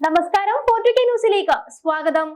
നമസ്കാരം ഫോർട്ടി ന്യൂസിലേക്ക് സ്വാഗതം.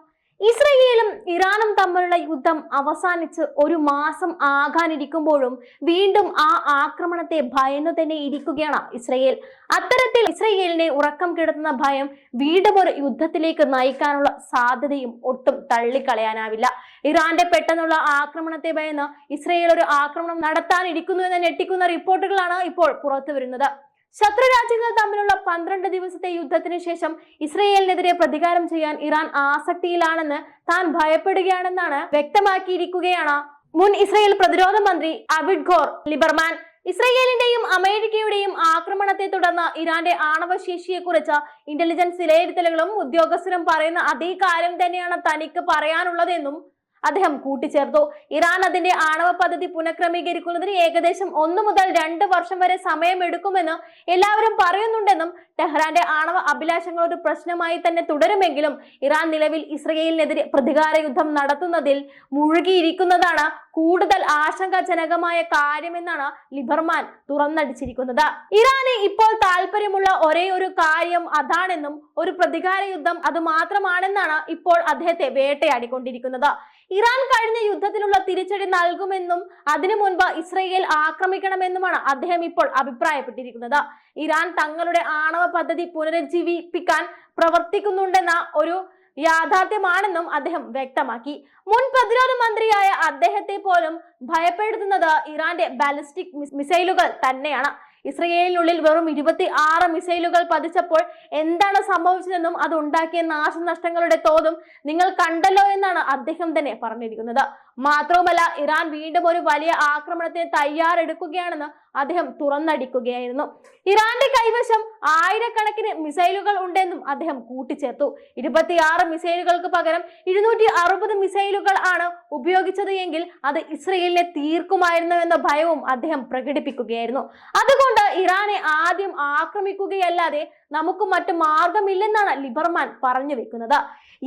ഇസ്രയേലും ഇറാനും തമ്മിലുള്ള യുദ്ധം അവസാനിച്ച് ഒരു മാസം ആകാനിരിക്കുമ്പോഴും വീണ്ടും ആ ആക്രമണത്തെ ഭയന്ന് തന്നെ ഇരിക്കുകയാണ് ഇസ്രയേൽ. അത്തരത്തിൽ ഇസ്രയേലിനെ ഉറക്കം കിടത്തുന്ന ഭയം വീണ്ടും ഒരു യുദ്ധത്തിലേക്ക് നയിക്കാനുള്ള സാധ്യതയും ഒട്ടും തള്ളിക്കളയാനാവില്ല. ഇറാന്റെ പെട്ടെന്നുള്ള ആക്രമണത്തെ ഭയന്ന് ഇസ്രയേൽ ഒരു ആക്രമണം നടത്താനിരിക്കുന്നു എന്ന് ഞെട്ടിക്കുന്ന റിപ്പോർട്ടുകളാണ് ഇപ്പോൾ പുറത്തു വരുന്നത് ശത്രു രാജ്യങ്ങൾ തമ്മിലുള്ള പന്ത്രണ്ട് ദിവസത്തെ യുദ്ധത്തിന് ശേഷം ഇസ്രയേലിനെതിരെ പ്രതികാരം ചെയ്യാൻ ഇറാൻ ആസക്തിയിലാണെന്ന് താൻ ഭയപ്പെടുകയാണെന്നാണ് വ്യക്തമാക്കിയിരിക്കുകയാണ് മുൻ ഇസ്രയേൽ പ്രതിരോധ മന്ത്രി അബിഡ് ഖോർ ലിബർമാൻ. ഇസ്രയേലിന്റെയും അമേരിക്കയുടെയും ആക്രമണത്തെ തുടർന്ന് ഇറാന്റെ ആണവശേഷിയെക്കുറിച്ച് ഇന്റലിജൻസ് വിലയിരുത്തലുകളും ഉദ്യോഗസ്ഥരും പറയുന്ന അതേ കാര്യം തന്നെയാണ് തനിക്ക് പറയാനുള്ളതെന്നും അദ്ദേഹം കൂട്ടിച്ചേർത്തു. ഇറാൻ അതിന്റെ ആണവ പദ്ധതി പുനഃക്രമീകരിക്കുന്നതിന് ഏകദേശം ഒന്ന് മുതൽ രണ്ട് വർഷം വരെ സമയമെടുക്കുമെന്ന് എല്ലാവരും പറയുന്നുണ്ടെന്നും ടെഹ്റാന്റെ ആണവ അഭിലാഷങ്ങൾ ഒരു പ്രശ്നമായി തന്നെ തുടരുമെങ്കിലും ഇറാൻ നിലവിൽ ഇസ്രയേലിനെതിരെ പ്രതികാര യുദ്ധം നടത്തുന്നതിൽ മുഴുകിയിരിക്കുന്നതാണ് കൂടുതൽ ആശങ്കാജനകമായ കാര്യമെന്നാണ് ലിബർമാൻ തുറന്നടിച്ചിരിക്കുന്നത്. ഇറാന് ഇപ്പോൾ താല്പര്യമുള്ള ഒരേ ഒരു കാര്യം അതാണെന്നും ഒരു പ്രതികാര യുദ്ധം അത് മാത്രമാണെന്നാണ് ഇപ്പോൾ അദ്ദേഹത്തെ വേട്ടയാടിക്കൊണ്ടിരിക്കുന്നത്. ഇറാൻ കഴിഞ്ഞ യുദ്ധത്തിലുള്ള തിരിച്ചടി നൽകുമെന്നും അതിനു മുൻപ് ഇസ്രയേൽ ആക്രമിക്കണമെന്നുമാണ് അദ്ദേഹം ഇപ്പോൾ അഭിപ്രായപ്പെട്ടിരിക്കുന്നത്. ഇറാൻ തങ്ങളുടെ ആണവ പദ്ധതി പുനരുജ്ജീവിപ്പിക്കാൻ പ്രവർത്തിക്കുന്നുണ്ടെന്ന ഒരു യാഥാർത്ഥ്യമാണെന്നും അദ്ദേഹം വ്യക്തമാക്കി. മുൻ പ്രതിരോധ മന്ത്രിയായ അദ്ദേഹത്തെ പോലും ഭയപ്പെടുത്തുന്നത് ഇറാന്റെ ബാലിസ്റ്റിക് മിസൈലുകൾ തന്നെയാണ്. ഇസ്രയേലിനുള്ളിൽ വെറും ഇരുപത്തി ആറ് മിസൈലുകൾ പതിച്ചപ്പോൾ എന്താണ് സംഭവിച്ചതെന്നും അത് ഉണ്ടാക്കിയ നാശനഷ്ടങ്ങളുടെ തോതും നിങ്ങൾ കണ്ടല്ലോ എന്നാണ് അദ്ദേഹം തന്നെ പറഞ്ഞിരിക്കുന്നത്. മാത്രവുമല്ല ഇറാൻ വീണ്ടും ഒരു വലിയ ആക്രമണത്തിന് തയ്യാറെടുക്കുകയാണെന്ന് അദ്ദേഹം തുറന്നടിക്കുകയായിരുന്നു. ഇറാന്റെ കൈവശം ആയിരക്കണക്കിന് മിസൈലുകൾ ഉണ്ടെന്നും അദ്ദേഹം കൂട്ടിച്ചേർത്തു. ഇരുപത്തിയാറ് മിസൈലുകൾക്ക് പകരം ഇരുന്നൂറ്റി അറുപത് മിസൈലുകൾ ആണ് ഉപയോഗിച്ചത് എങ്കിൽ അത് ഇസ്രയേലിനെ തീർക്കുമായിരുന്നു എന്ന ഭയവും അദ്ദേഹം പ്രകടിപ്പിക്കുകയായിരുന്നു. അതുകൊണ്ട് ഇറാനെ ആദ്യം ആക്രമിക്കുകയല്ലാതെ നമുക്ക് മറ്റു മാർഗമില്ലെന്നാണ് ലിബർമാൻ പറഞ്ഞു വെക്കുന്നത്.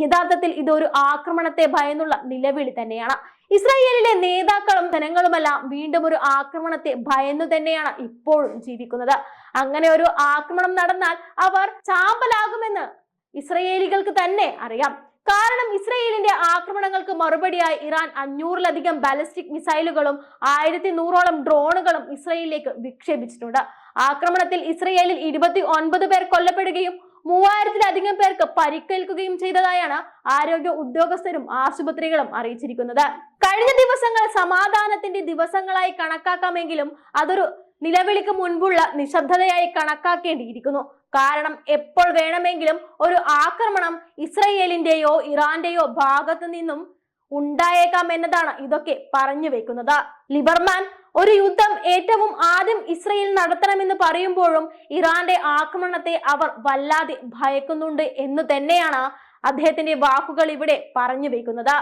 യഥാർത്ഥത്തിൽ ഇതൊരു ആക്രമണത്തെ ഭയന്നുള്ള നിലവിളി തന്നെയാണ്. ഇസ്രായേലിലെ നേതാക്കളും ജനങ്ങളുമെല്ലാം വീണ്ടും ഒരു ആക്രമണത്തെ ഭയന്നു തന്നെയാണ് ഇപ്പോഴും ജീവിക്കുന്നത്. അങ്ങനെ ഒരു ആക്രമണം നടന്നാൽ അവർ ചാമ്പലാകുമെന്ന് ഇസ്രയേലികൾക്ക് തന്നെ അറിയാം. കാരണം ഇസ്രയേലിന്റെ ആക്രമണങ്ങൾക്ക് മറുപടിയായി ഇറാൻ അഞ്ഞൂറിലധികം ബാലിസ്റ്റിക് മിസൈലുകളും ആയിരത്തി നൂറോളം ഡ്രോണുകളും ഇസ്രയേലിലേക്ക് വിക്ഷേപിച്ചിട്ടുണ്ട്. ആക്രമണത്തിൽ ഇസ്രയേലിൽ ഇരുപത്തി ഒൻപത് പേർ കൊല്ലപ്പെടുകയും മൂവായിരത്തിലധികം പേർക്ക് പരിക്കേൽക്കുകയും ചെയ്തതായാണ് ആരോഗ്യ ഉദ്യോഗസ്ഥരും ആശുപത്രികളും അറിയിച്ചിരിക്കുന്നത്. കഴിഞ്ഞ ദിവസങ്ങൾ സമാധാനത്തിന്റെ ദിവസങ്ങളായി കണക്കാക്കാമെങ്കിലും അതൊരു നിലവിളിക്ക് മുൻപുള്ള നിശബ്ദതയായി കണക്കാക്കേണ്ടിയിരിക്കുന്നു. കാരണം എപ്പോൾ വേണമെങ്കിലും ഒരു ആക്രമണം ഇസ്രയേലിന്റെയോ ഇറാന്റെയോ ഭാഗത്തു നിന്നും ഉണ്ടായേക്കാം എന്നതാണ് ഇതൊക്കെ പറഞ്ഞു വെക്കുന്നത്. ലിബർമാൻ ഒരു യുദ്ധം ഏറ്റവും ആദ്യം ഇസ്രയേൽ നടത്തണമെന്ന് പറയുമ്പോഴും ഇറാന്റെ ആക്രമണത്തെ അവർ വല്ലാതെ ഭയക്കുന്നുണ്ട് എന്ന് തന്നെയാണ് അദ്ദേഹത്തിന്റെ വാക്കുകൾ ഇവിടെ പറഞ്ഞു വെക്കുന്നത്.